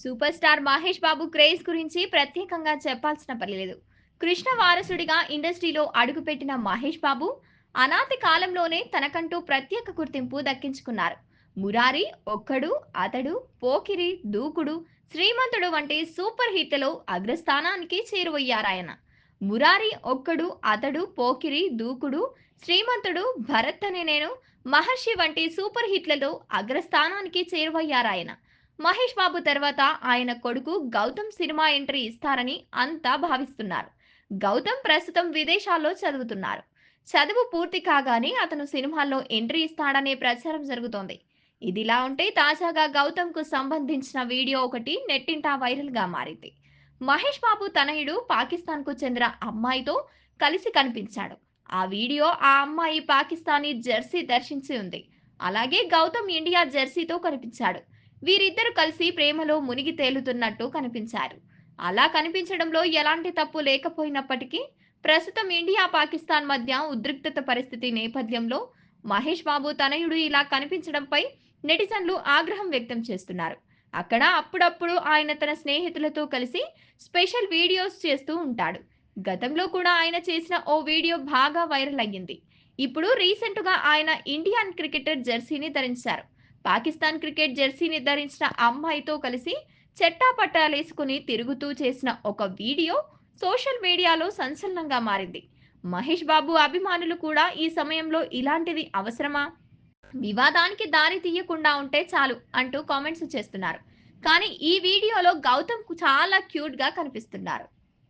Super star Mahesh Babu craze గురించి ప్రత్యేకంగా చెప్పాల్సిన పని లేదు. కృష్ణ వారసుడిగా ఇండస్ట్రీలో అడుగుపెట్టిన మహేష్ బాబు అనాతి కాలంలోనే తనకంటూ ప్రత్యేక గుర్తింపు దక్కించుకున్నారు. మురారి ఒక్కడు అతడు పోకిరి దూకుడు శ్రీమంతుడు వంటి సూపర్ హిట్లలో అగ్రస్థానానికి చేరువయ్యారాయన. మురారి ఒక్కడు అతడు పోకిరి దూకుడు శ్రీమంతుడు భరత్ అనే నేను మహర్షి వంటి సూపర్ హిట్లలో అగ్రస్థానానికి చేరువయ్యారాయన. మహేష్ బాబు తర్వాత ఆయన కొడుకు గౌతమ్ సినిమా ఎంట్రీ ఇస్తారని అంతా భావిస్తున్నారు. గౌతమ్ ప్రస్తుతం విదేశాల్లో చదువుతున్నారు. చదువు పూర్తి కాగానే అతను సినిమాల్లో ఎంట్రీ ఇస్తాడనే ప్రచారం జరుగుతోంది. ఇదిలా ఉంటే తాజాగా గౌతమ్కు సంబంధించిన వీడియో ఒకటి నెట్టింటా వైరల్గా మారింది. మహేష్ బాబు తనయుడు పాకిస్తాన్కు చెందిన అమ్మాయితో కలిసి కనిపించాడు. ఆ వీడియో ఆ అమ్మాయి పాకిస్తానీ జెర్సీ దర్శించి ఉంది. అలాగే గౌతమ్ ఇండియా జెర్సీతో కనిపించాడు. వీరిద్దరు కలిసి ప్రేమలో మునిగి తేలుతున్నట్టు కనిపించారు. అలా కనిపించడంలో ఎలాంటి తప్పు లేకపోయినప్పటికీ ప్రస్తుతం ఇండియా పాకిస్తాన్ మధ్య ఉద్రిక్తత పరిస్థితి నేపథ్యంలో మహేష్ బాబు తనయుడు ఇలా కనిపించడంపై నెటిజన్లు ఆగ్రహం వ్యక్తం చేస్తున్నారు. అక్కడ అప్పుడప్పుడు ఆయన తన స్నేహితులతో కలిసి స్పెషల్ వీడియోస్ చేస్తూ ఉంటాడు. గతంలో కూడా ఆయన చేసిన ఓ వీడియో బాగా వైరల్ అయ్యింది. ఇప్పుడు రీసెంట్గా ఆయన ఇండియన్ క్రికెటర్ జెర్సీని ధరించారు. పాకిస్తాన్ క్రికెట్ జెర్సీని ధరించిన అమ్మాయితో కలిసి చెట్టాపట్టాలేసుకుని తిరుగుతూ చేసిన ఒక వీడియో సోషల్ మీడియాలో సంచలనంగా మారింది. మహేష్ బాబు అభిమానులు కూడా ఈ సమయంలో ఇలాంటిది అవసరమా? వివాదానికి దారి తీయకుండా ఉంటే చాలు అంటూ కామెంట్స్ చేస్తున్నారు. కానీ ఈ వీడియోలో గౌతమ్ చాలా క్యూట్గా కనిపిస్తున్నారు.